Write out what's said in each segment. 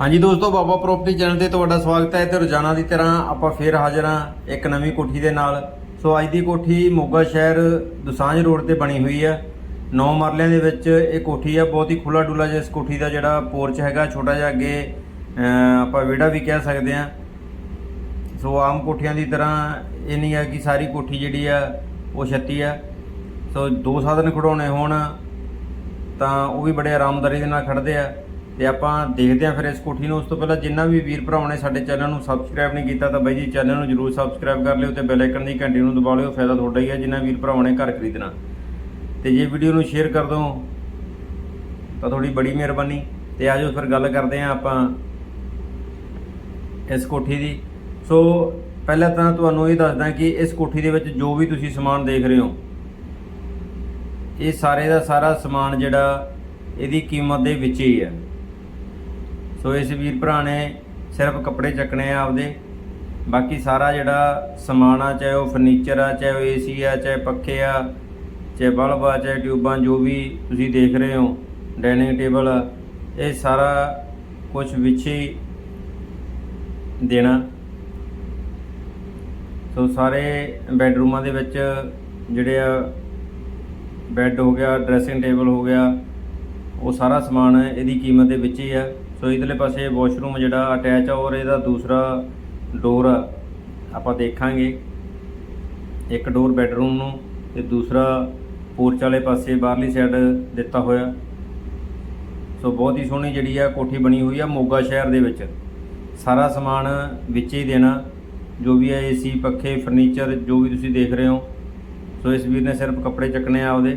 ਹਾਂਜੀ ਦੋਸਤੋ, ਬਾਬਾ property channel ਤੇ ਤੁਹਾਡਾ ਸਵਾਗਤ ਹੈ ਤੇ ਰੋਜ਼ਾਨਾ ਦੀ ਤਰ੍ਹਾਂ ਆਪਾਂ ਫੇਰ ਹਾਜ਼ਰ ਹਾਂ ਇੱਕ ਨਵੀਂ ਕੋਠੀ ਦੇ ਨਾਲ। ਸੋ ਅੱਜ ਦੀ ਕੋਠੀ ਮੋਗਾ ਸ਼ਹਿਰ ਦੁਸਾਂਝ ਰੋਡ ਤੇ ਬਣੀ ਹੋਈ ਹੈ। ਨੌ ਮਰਲਿਆਂ ਦੇ ਵਿੱਚ ਇਹ ਕੋਠੀ ਆ, ਬਹੁਤ ਹੀ ਖੁੱਲਾ ਡੁੱਲਾ ਜਿਹਾ ਇਸ ਕੋਠੀ ਦਾ ਜਿਹੜਾ ਪੋਰਚ ਹੈਗਾ, ਛੋਟਾ ਜਿਹਾ ਅੱਗੇ ਆਪਾਂ ਵਿਹੜਾ ਵੀ ਕਹਿ ਸਕਦੇ ਹਾਂ। ਸੋ ਆਮ ਕੋਠੀਆਂ ਦੀ ਤਰ੍ਹਾਂ ਇਹ ਨਹੀਂ ਹੈ ਕਿ ਸਾਰੀ ਕੋਠੀ ਜਿਹੜੀ ਆ, ਉਹ ਛੱਤੀ ਆ। ਸੋ ਦੋ ਸਾਧਨ ਖੜਾਉਣੇ ਹੋਣ ਤਾਂ ਉਹ ਵੀ ਬੜੇ ਆਰਾਮਦਾਰੀ ਦੇ ਨਾਲ ਖੜਦੇ ਆ। ਤੇ ਆਪਾਂ ਦੇਖਦੇ ਆ ਫਿਰ ਇਸ ਕੋਠੀ ਨੂੰ। ਉਸ ਤੋਂ ਪਹਿਲਾਂ ਜਿੰਨਾ ਵੀ ਵੀਰ ਭਰਾਵਾਂ ਨੇ ਸਾਡੇ ਚੈਨਲ ਨੂੰ ਸਬਸਕ੍ਰਾਈਬ ਨਹੀਂ ਕੀਤਾ ਤਾਂ ਬਾਈ ਜੀ ਚੈਨਲ ਨੂੰ ਜਰੂਰ ਸਬਸਕ੍ਰਾਈਬ ਕਰ ਲਿਓ ਤੇ ਬੈਲ ਆਈਕਨ ਦੀ ਘੰਟੀ ਨੂੰ ਦਬਾ ਲਿਓ। ਫਾਇਦਾ ਤੁਹਾਡਾ ਹੀ ਹੈ ਜਿੰਨਾ ਵੀਰ ਭਰਾਵਾਂ ਨੇ ਘਰ ਖਰੀਦਣਾ। ਤੇ ਜੇ ਵੀਡੀਓ ਨੂੰ ਸ਼ੇਅਰ ਕਰ ਦੋ, ਤਾਂ ਤੁਹਾਡੀ ਬੜੀ ਮਿਹਰਬਾਨੀ। ਤੇ ਆਜੋ ਫਿਰ ਗੱਲ ਕਰਦੇ ਆ ਆਪਾਂ ਇਸ ਕੋਠੀ ਦੀ। ਸੋ ਪਹਿਲਾਂ ਤਾਂ ਤੁਹਾਨੂੰ ਇਹ ਦੱਸਦਾ ਕਿ ਇਸ ਕੋਠੀ ਦੇ ਵਿੱਚ ਜੋ ਵੀ ਤੁਸੀਂ ਸਮਾਨ ਦੇਖ ਰਹੇ ਹੋ, ਇਹ ਸਾਰੇ ਦਾ ਸਾਰਾ ਸਮਾਨ ਜਿਹੜਾ, ਇਹਦੀ ਕੀਮਤ ਦੇ ਵਿੱਚ ਹੀ ਹੈ। ਸੋ ਇਸ ਵੀਰ ਭਰਾ ਨੇ ਸਿਰਫ ਕੱਪੜੇ ਚੱਕਣੇ ਆ ਆਪਦੇ। ਬਾਕੀ ਸਾਰਾ ਜਿਹੜਾ ਸਮਾਨ ਆ, ਚਾਹੇ ਉਹ ਫਰਨੀਚਰ ਆ, ਚਾਹੇ ਉਹ ਏਸੀ ਆ, ਚਾਹੇ ਪੱਖੇ ਆ, ਚਾਹੇ ਬਲਬ ਆ, ਚਾਹੇ ਟਿਊਬਾਂ, ਜੋ ਵੀ ਤੁਸੀਂ ਦੇਖ ਰਹੇ ਹੋ ਡਾਈਨਿੰਗ ਟੇਬਲ ਇਹ ਸਾਰਾ ਕੁਝ ਵਿੱਚ ਹੀ ਦੇਣਾ। ਸੋ ਸਾਰੇ ਬੈੱਡਰੂਮਾਂ ਦੇ ਵਿੱਚ ਜਿਹੜੇ ਆ ਬੈੱਡ ਹੋ ਗਿਆ ਡਰੈਸਿੰਗ ਟੇਬਲ ਹੋ ਗਿਆ, ਉਹ ਸਾਰਾ ਸਮਾਨ ਇਹਦੀ ਕੀਮਤ ਦੇ ਵਿੱਚ ਹੀ ਆ। ਸੋ ਇਧਰਲੇ ਪਾਸੇ ਵਾਸ਼ਰੂਮ ਜਿਹੜਾ ਅਟੈਚ ਆ ਔਰ ਇਹਦਾ ਦੂਸਰਾ ਡੋਰ ਆਪਾਂ ਦੇਖਾਂਗੇ। ਇੱਕ ਡੋਰ ਬੈੱਡਰੂਮ ਨੂੰ ਤੇ ਦੂਸਰਾ ਪੋਰਚ ਵਾਲੇ ਪਾਸੇ ਬਾਹਰਲੀ ਸਾਈਡ ਦਿੱਤਾ ਹੋਇਆ। ਸੋ ਬਹੁਤ ਹੀ ਸੋਹਣੀ ਜਿਹੜੀ ਆ ਕੋਠੀ ਬਣੀ ਹੋਈ ਆ ਮੋਗਾ ਸ਼ਹਿਰ ਦੇ ਵਿੱਚ। ਸਾਰਾ ਸਮਾਨ ਵਿੱਚ ਹੀ ਦੇਣਾ, ਜੋ ਵੀ ਹੈ ਏਸੀ, ਪੱਖੇ, ਫਰਨੀਚਰ, ਜੋ ਵੀ ਤੁਸੀਂ ਦੇਖ ਰਹੇ ਹੋ। ਸੋ ਇਸ ਵੀਰ ਨੇ ਸਿਰਫ ਕੱਪੜੇ ਚੱਕਣੇ ਆ ਉਹਦੇ।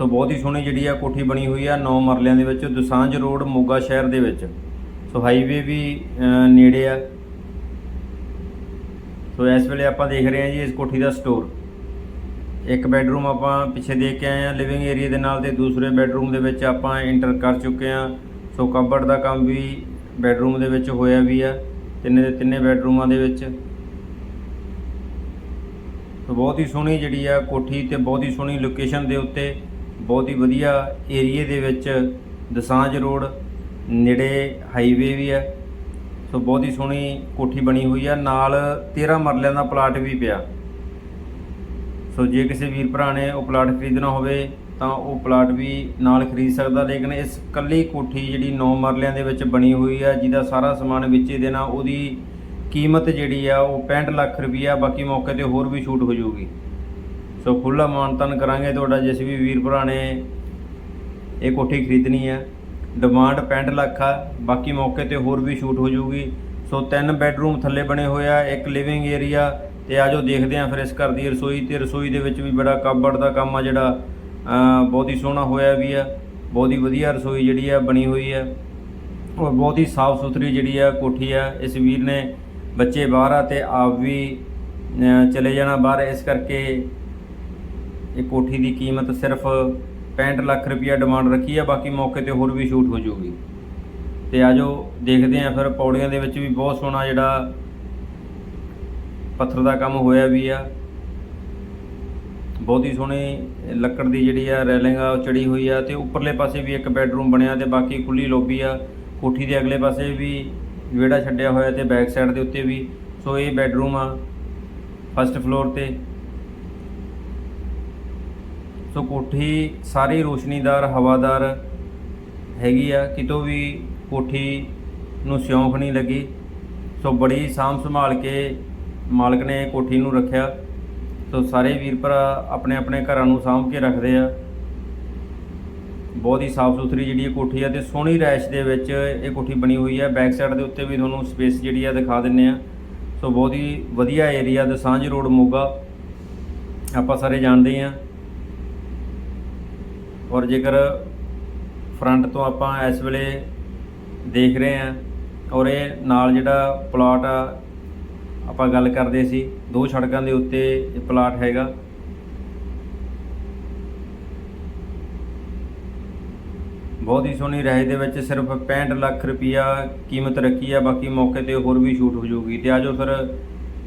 ਸੋ ਬਹੁਤ ਹੀ ਸੋਹਣੀ ਜਿਹੜੀ ਆ ਕੋਠੀ ਬਣੀ ਹੋਈ ਆ ਨੌ ਮਰਲਿਆਂ ਦੇ ਵਿੱਚ, ਦੁਸਾਂਝ ਰੋਡ, ਮੋਗਾ ਸ਼ਹਿਰ ਦੇ ਵਿੱਚ। ਸੋ ਹਾਈਵੇ ਵੀ ਨੇੜੇ ਆ। ਸੋ ਇਸ ਵੇਲੇ ਆਪਾਂ ਦੇਖ ਰਹੇ ਹਾਂ ਜੀ ਇਸ ਕੋਠੀ ਦਾ ਸਟੋਰ ਇੱਕ ਬੈੱਡਰੂਮ ਆਪਾਂ ਪਿੱਛੇ ਦੇਖ ਕੇ ਆਏ ਆ ਲਿਵਿੰਗ ਏਰੀਆ ਦੇ ਨਾਲ ਤੇ ਦੂਸਰੇ ਬੈੱਡਰੂਮ ਦੇ ਵਿੱਚ ਆਪਾਂ ਐਂਟਰ ਕਰ ਚੁੱਕੇ ਆ ਸੋ ਕਬਰਡ ਦਾ ਕੰਮ ਵੀ ਬੈੱਡਰੂਮ ਦੇ ਵਿੱਚ ਹੋਇਆ ਵੀ ਆ, ਤਿੰਨੇ ਦੇ ਤਿੰਨੇ ਬੈੱਡਰੂਮਾਂ ਦੇ ਵਿੱਚ। ਸੋ ਬਹੁਤ ਹੀ ਸੋਹਣੀ ਜਿਹੜੀ ਆ ਕੋਠੀ ਤੇ ਬਹੁਤ ਹੀ ਸੋਹਣੀ ਲੋਕੇਸ਼ਨ ਦੇ ਉੱਤੇ ਬਹੁਤ ਹੀ ਵਧੀਆ ਏਰੀਏ ਦੇ ਵਿੱਚ ਦਸਾਂਝ ਰੋਡ ਨੇੜੇ ਹਾਈਵੇ ਵੀ ਹੈ। ਸੋ ਬਹੁਤ ਹੀ ਸੋਹਣੀ ਕੋਠੀ ਬਣੀ ਹੋਈ ਆ ਨਾਲ 13 ਮਰਲਿਆਂ ਦਾ ਪਲਾਟ ਵੀ ਪਿਆ। ਸੋ ਜੇ ਕਿਸੇ ਵੀਰ ਭਰਾ ਨੇ ਉਹ ਪਲਾਟ ਖਰੀਦਣਾ ਹੋਵੇ ਤਾਂ ਉਹ ਪਲਾਟ ਵੀ ਨਾਲ ਖਰੀਦ ਸਕਦਾ। ਲੇਕਿਨ ਇਸ ਕੱਲੀ ਕੋਠੀ ਜਿਹੜੀ 9 ਮਰਲਿਆਂ ਦੇ ਵਿੱਚ ਬਣੀ ਹੋਈ ਆ ਜਿਹਦਾ ਸਾਰਾ ਸਮਾਨ ਵਿੱਚ ਦੇਣਾ, ਉਹਦੀ ਕੀਮਤ ਜਿਹੜੀ ਆ ਉਹ 65 ਲੱਖ ਰੁਪਈਆ, ਬਾਕੀ ਮੌਕੇ ਤੇ ਹੋਰ ਵੀ ਛੂਟ ਹੋ ਜਾਊਗੀ। ਸੋ ਖੁੱਲਾ ਮਾਨਤਨ ਕਰਾਂਗੇ ਤੁਹਾਡਾ, ਜਿਸ ਵੀ ਵੀਰ ਭਰਾ ਨੇ ਇਹ ਕੋਠੀ ਖਰੀਦਣੀ ਹੈ। ਡਿਮਾਂਡ 65 ਲੱਖ ਆ, ਬਾਕੀ ਮੌਕੇ ਤੇ ਹੋਰ ਵੀ ਛੂਟ ਹੋ ਜਾਊਗੀ। ਸੋ ਤਿੰਨ ਬੈੱਡਰੂਮ ਥੱਲੇ ਬਣੇ ਹੋਏ ਆ, ਇੱਕ ਲਿਵਿੰਗ ਏਰੀਆ ਤੇ ਆਜੋ ਦੇਖਦੇ ਆਂ ਫਿਰ ਇਸ ਘਰ ਦੀ ਰਸੋਈ ਤੇ। ਰਸੋਈ ਦੇ ਵਿੱਚ ਵੀ ਬੜਾ ਕਾਬੜ ਦਾ ਕੰਮ ਆ ਜਿਹੜਾ ਬਹੁਤ ਹੀ ਸੋਹਣਾ ਹੋਇਆ ਵੀ ਆ। ਬਹੁਤ ਹੀ ਵਧੀਆ ਰਸੋਈ ਜਿਹੜੀ ਆ ਬਣੀ ਹੋਈ ਆ। ਔਰ ਬਹੁਤ ਹੀ ਸਾਫ਼ ਸੁਥਰੀ ਜਿਹੜੀ ਆ ਕੋਠੀ ਆ। ਇਸ ਵੀਰ ਨੇ ਬੱਚੇ ਬਾਹਰ ਆ ਤੇ ਆਪ ਵੀ ਚਲੇ ਜਾਣਾ ਬਾਹਰ। ਇਸ ਕਰਕੇ ਇਹ ਕੋਠੀ ਦੀ ਕੀਮਤ ਸਿਰਫ 65 ਲੱਖ ਰੁਪਈਆ ਡਿਮਾਂਡ ਰੱਖੀ ਆ, ਬਾਕੀ ਮੌਕੇ ਤੇ ਹੋਰ ਵੀ ਛੂਟ ਹੋ ਜਾਊਗੀ। ਤੇ ਆਜੋ ਦੇਖਦੇ ਆਂ ਫਿਰ ਪੌੜੀਆਂ ਦੇ ਵਿੱਚ ਵੀ ਬਹੁਤ ਸੋਹਣਾ ਜਿਹੜਾ ਪੱਥਰ ਦਾ ਕੰਮ ਹੋਇਆ ਵੀ ਆ। ਬਹੁਤ ਹੀ ਸੋਹਣੀ ਲੱਕੜ ਦੀ ਜਿਹੜੀ ਆ ਰੈਲਿੰਗ ਆ, ਉਹ ਚੜੀ ਹੋਈ ਆ ਤੇ ਉੱਪਰਲੇ ਪਾਸੇ ਵੀ ਇੱਕ ਬੈੱਡਰੂਮ ਬਣਿਆ ਤੇ ਬਾਕੀ ਖੁੱਲੀ ਲੋਬੀ ਆ। ਕੋਠੀ ਦੇ ਅਗਲੇ ਪਾਸੇ ਵੀ ਵਿਹੜਾ ਛੱਡਿਆ ਹੋਇਆ ਤੇ ਬੈਕ ਸਾਈਡ ਦੇ ਉੱਤੇ ਵੀ, ਸੋ ਇਹ ਬੈੱਡਰੂਮ ਆ, ਫਸਟ ਫਲੋਰ ਤੇ। ਸੋ ਕੋਠੀ ਸਾਰੀ ਰੋਸ਼ਨੀਦਾਰ, ਹਵਾਦਾਰ ਹੈਗੀ ਆ। ਕਿਤੋਂ ਵੀ ਕੋਠੀ ਨੂੰ ਸਿਉਂਖ ਨਹੀਂ ਲੱਗੀ। ਸੋ ਬੜੀ ਸਾਂਭ ਸੰਭਾਲ ਕੇ ਮਾਲਕ ਨੇ ਕੋਠੀ ਨੂੰ ਰੱਖਿਆ। ਸੋ ਸਾਰੇ ਵੀਰ ਭਰਾ ਆਪਣੇ ਆਪਣੇ ਘਰਾਂ ਨੂੰ ਸਾਂਭ ਕੇ ਰੱਖਦੇ ਆ। ਬਹੁਤ ਹੀ ਸਾਫ਼ ਸੁਥਰੀ ਜਿਹੜੀ ਇਹ ਕੋਠੀ ਆ ਤੇ ਸੋਹਣੀ ਰੈਸ਼ ਦੇ ਵਿੱਚ ਇਹ ਕੋਠੀ ਬਣੀ ਹੋਈ ਹੈ ਬੈਕ ਸਾਈਡ ਦੇ ਉੱਤੇ ਵੀ ਤੁਹਾਨੂੰ ਸਪੇਸ ਜਿਹੜੀ ਆ ਦਿਖਾ ਦਿੰਨੇ ਆ। ਸੋ ਬਹੁਤ ਹੀ ਵਧੀਆ ਏਰੀਆ, ਦਸਾਂਝ ਰੋਡ ਮੋਗਾ। ਆਪਾਂ ਸਾਰੇ ਜਾਣਦੇ ਆ। ਔਰ ਜੇਕਰ ਫਰੰਟ ਤੋਂ ਆਪਾਂ ਇਸ ਵੇਲੇ ਦੇਖ ਰਹੇ ਹਾਂ ਔਰ ਇਹ ਨਾਲ ਜਿਹੜਾ ਪਲਾਟ ਆ, ਆਪਾਂ ਗੱਲ ਕਰਦੇ ਸੀ, ਦੋ ਸੜਕਾਂ ਦੇ ਉੱਤੇ ਇਹ ਪਲਾਟ ਹੈਗਾ। ਬਹੁਤ ਹੀ ਸੋਹਣੀ ਰਾਏ ਦੇ ਵਿੱਚ ਸਿਰਫ 65 ਲੱਖ ਰੁਪਈਆ ਕੀਮਤ ਰੱਖੀ ਆ, ਬਾਕੀ ਮੌਕੇ ਤੇ ਹੋਰ ਵੀ ਛੂਟ ਹੋ ਜਾਊਗੀ। ਤੇ ਆਜੋ ਫਿਰ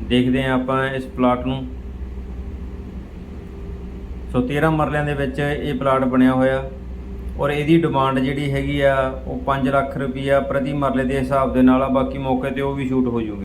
ਦੇਖਦੇ ਆ ਆਪਾਂ ਇਸ ਪਲਾਟ ਨੂੰ। ਸੋ 13 ਮਰਲਿਆਂ ਦੇ ਵਿੱਚ ਇਹ ਪਲਾਟ ਬਣਿਆ ਹੋਇਆ। ਔਰ ਇਹਦੀ ਡਿਮਾਂਡ ਜਿਹੜੀ ਹੈਗੀ ਆ, ਉਹ 5 ਲੱਖ ਰੁਪਈਆ ਪ੍ਰਤੀ ਮਰਲੇ ਦੇ ਹਿਸਾਬ ਦੇ ਨਾਲ ਆ, ਬਾਕੀ ਮੌਕੇ ਤੇ ਉਹ ਵੀ ਸ਼ੂਟ ਹੋ ਜੂਗੀ।